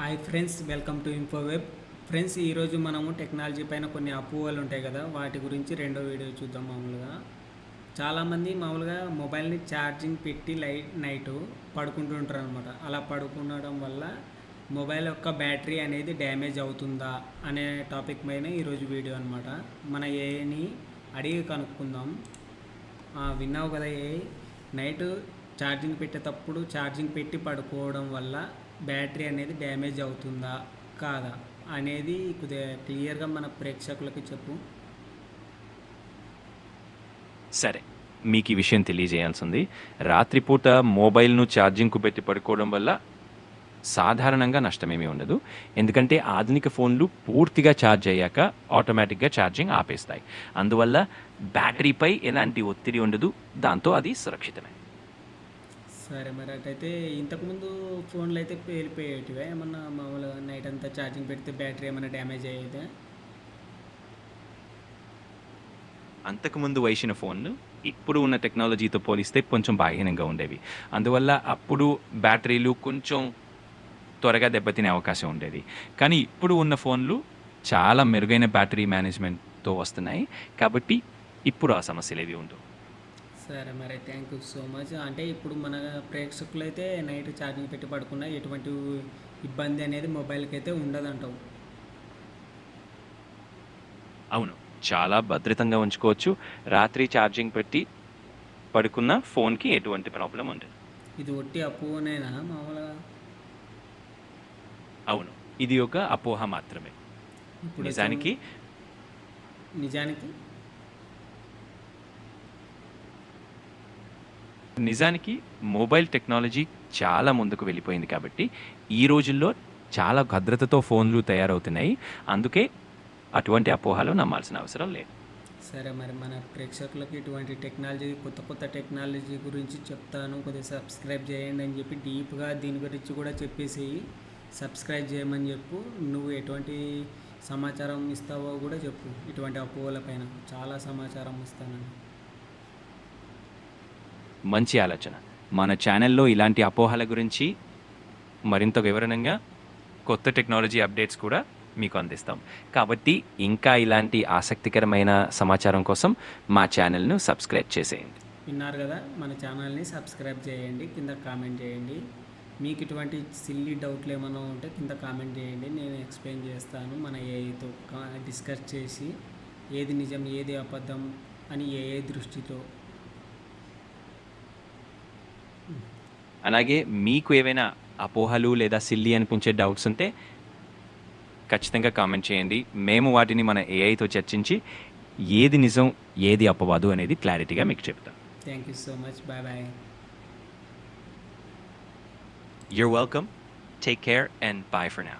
Hi friends welcome to Infoweb friends ఈరోజు మనము technology పైన కొన్ని అప్రూవల్ ఉంటాయి కదా వాటి గురించి రెండో వీడియో చూద్దాం మామూలుగా. చాలామంది మామూలుగా మొబైల్ని ఛార్జింగ్ పెట్టి లైట్ నైట్ పడుకుంటుంటారు అనమాట అలా పడుకుండడం వల్ల మొబైల్ యొక్క బ్యాటరీ అనేది డ్యామేజ్ అవుతుందా అనే టాపిక్ పైన ఈరోజు వీడియో అనమాట మన ఏని అడిగి కనుక్కుందాం. ఆ, విన్నావు కదా ఏ నైట్ ఛార్జింగ్ పెట్టేటప్పుడు ఛార్జింగ్ పెట్టి పడుకోవడం వల్ల బ్యాటరీ అనేది డ్యామేజ్ అవుతుందా కాదా అనేది కొద్దిగా క్లియర్గా మన ప్రేక్షకులకి చెప్పు. సరే మీకు ఈ విషయం తెలియజేయాల్సింది. రాత్రిపూట మొబైల్ను ఛార్జింగ్కు పెట్టి పడుకోవడం వల్ల సాధారణంగా నష్టమేమీ ఉండదు. ఎందుకంటే ఆధునిక ఫోన్లు పూర్తిగా ఛార్జ్ అయ్యాక ఆటోమేటిక్గా ఛార్జింగ్ ఆపేస్తాయి. అందువల్ల బ్యాటరీపై ఎలాంటి ఒత్తిడి ఉండదు దాంతో అది సురక్షితమే. సరే మరి అటైతే ఇంతకుముందు ఫోన్లు అయితే పేలిపోయేటివే. ఏమన్నా మామూలుగా నైట్ అంతా ఛార్జింగ్ పెడితే బ్యాటరీ ఏమైనా డ్యామేజ్ అయ్యేదే? అంతకుముందు వేసిన ఫోన్లు ఇప్పుడు ఉన్న టెక్నాలజీతో పోలిస్తే కొంచెం బలహీనంగా ఉండేవి. అందువల్ల అప్పుడు బ్యాటరీలు కొంచెం త్వరగా దెబ్బతినే అవకాశం ఉండేది. కానీ ఇప్పుడు ఉన్న ఫోన్లు చాలా మెరుగైన బ్యాటరీ మేనేజ్మెంట్తో వస్తున్నాయి. కాబట్టి ఇప్పుడు ఆ సమస్యలు ఏవి ఉండవు. సరే మరి థ్యాంక్ యూ సో మచ్ అంటే ఇప్పుడు మన ప్రేక్షకులు అయితే నైట్ ఛార్జింగ్ పెట్టి పడుకున్నా ఎటువంటి ఇబ్బంది అనేది మొబైల్కి అయితే ఉండదంటావు. అవును చాలా భద్రతంగా ఉంచుకోవచ్చు. రాత్రి ఛార్జింగ్ పెట్టి పడుకున్న ఫోన్కి ఎటువంటి ప్రాబ్లం ఉండదు. ఇది ఒట్టి అప్పునేనా మామూలుగా? అవును ఇది ఒక అపోహ మాత్రమే. ఇప్పుడు నిజానికి నిజానికి నిజానికి మొబైల్ టెక్నాలజీ చాలా ముందుకు వెళ్ళిపోయింది కాబట్టి ఈ రోజుల్లో చాలా భద్రతతో ఫోన్లు తయారవుతున్నాయి. అందుకే అటువంటి అపోహలు నమ్మాల్సిన అవసరం లేదు. సరే మరి మన ప్రేక్షకులకు ఇటువంటి టెక్నాలజీ కొత్త కొత్త టెక్నాలజీ గురించి చెప్తాను. కొద్దిగా సబ్స్క్రైబ్ చేయండి అని చెప్పి డీప్గా దీని గురించి కూడా చెప్పేసి సబ్స్క్రైబ్ చేయమని చెప్పు. నువ్వు ఎటువంటి సమాచారం ఇస్తావో కూడా చెప్పు. ఇటువంటి అపోహల పైన చాలా సమాచారం ఇస్తానని. మంచి ఆలోచన. మన ఛానల్లో ఇలాంటి అపోహల గురించి మరింత వివరణంగా కొత్త టెక్నాలజీ అప్డేట్స్ కూడా మీకు అందిస్తాం. కాబట్టి ఇంకా ఇలాంటి ఆసక్తికరమైన సమాచారం కోసం మా ఛానల్ను సబ్స్క్రైబ్ చేసేయండి. విన్నారు కదా మన ఛానల్ని సబ్స్క్రైబ్ చేయండి కింద కామెంట్ చేయండి. మీకు ఇటువంటి సిల్లీ డౌట్లు ఏమైనా ఉంటే కింద కామెంట్ చేయండి. నేను ఎక్స్ప్లెయిన్ చేస్తాను మన ఏఐతో డిస్కస్ చేసి ఏది నిజం ఏది అబద్ధం అని ఏ దృష్టితో అలాగే మీకు ఏవైనా అపోహలు లేదా సిల్లి అనిపించే డౌట్స్ ఉంటే ఖచ్చితంగా కామెంట్ చేయండి మేము వాటిని మన ఏఐతో చర్చించి ఏది నిజం ఏది అపవాదు అనేది క్లారిటీగా మీకు చెప్తాం thank you so much bye bye You're welcome. Take care and bye for now.